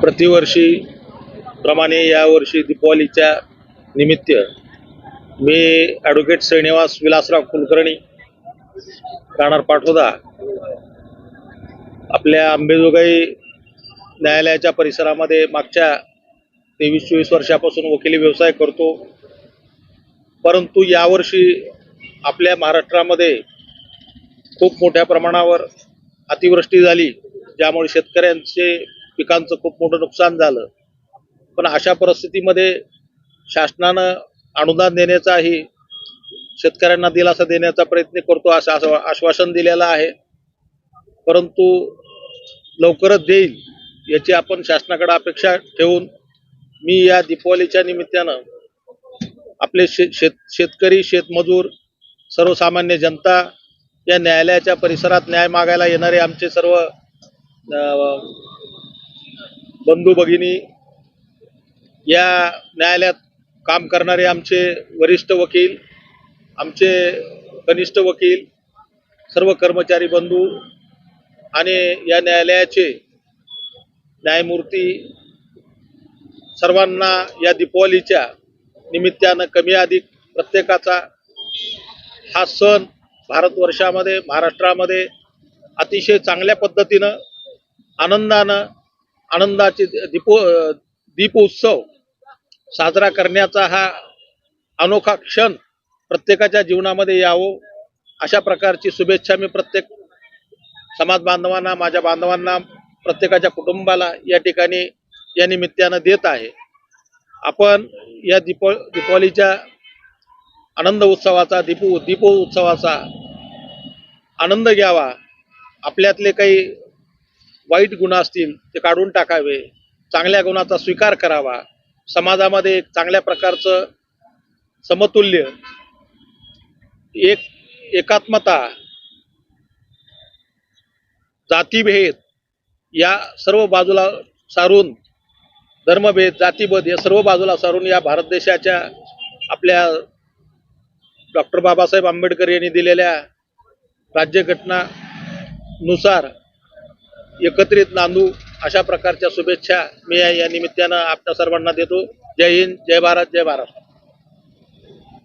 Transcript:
प्रतिवर्षी प्रमाणे यावर्षी दीपावलीच्या निमित्त मी ॲडव्होकेट श्रीनिवास विलासराव कुलकर्णी राहणार पाठोदा आपल्या अंबेजोगाई न्यायालयाच्या परिसरामध्ये मागच्या तेवीस चोवीस वर्षापासून वकिली व्यवसाय करतो. परंतु यावर्षी आपल्या महाराष्ट्रामध्ये खूप मोठ्या प्रमाणावर अतिवृष्टी झाली ज्यामुळे शेतकऱ्यांचे पिकांचं खूप मोठं नुकसान झालं. पण अशा परिस्थितीमध्ये शासनानं अनुदान देण्याचाही शेतकऱ्यांना दिलासा देण्याचा प्रयत्न करतो असं आश्वासन दिलेलं आहे. परंतु लवकरच देईल याची आपण शासनाकडे अपेक्षा ठेवून मी या दीपावलीच्या निमित्तानं आपले शे शेत शेतकरी शेतमजूर सर्वसामान्य जनता या न्यायालयाच्या परिसरात न्याय मागायला येणारे आमचे सर्व बंधू भगिनी या न्यायालयात काम करणारे आमचे वरिष्ठ वकील आमचे कनिष्ठ वकील सर्व कर्मचारी बंधू आणि या न्यायालयाचे न्यायमूर्ती सर्वांना या दीपावलीच्या निमित्तानं कमी अधिक प्रत्येकाचा हा सण भारतवर्षामध्ये महाराष्ट्रामध्ये अतिशय चांगल्या पद्धतीनं आनंदानं आनंदाचे दीपो दीपोत्सव साजरा करण्याचा हा अनोखा क्षण प्रत्येकाच्या जीवनामध्ये यावं अशा प्रकारची शुभेच्छा मी प्रत्येक समाज बांधवांना माझ्या बांधवांना प्रत्येकाच्या कुटुंबाला या ठिकाणी या निमित्तानं देत आहे. आपण या दीपो दीपावलीच्या आनंद उत्सवाचा दीपो दीपो उत्सवाचा आनंद घ्यावा. आपल्यातले काही वाईट गुण असतील ते काढून टाकावे चांगल्या गुणाचा स्वीकार करावा. समाजामध्ये एक चांगल्या प्रकारचं समतुल्य एक एकात्मता जातीभेद या सर्व बाजूला सारून धर्मभेद जातीभेद या सर्व बाजूला सारून या भारत देशाच्या आपल्या डॉक्टर बाबासाहेब आंबेडकर यांनी दिलेल्या राज्यघटनानुसार एकत्रित नांदू अशा प्रकारच्या शुभेच्छा मी या निमित्तानं आपल्या सर्वांना देतो. जय हिंद जय भारत जय महाराष्ट्र.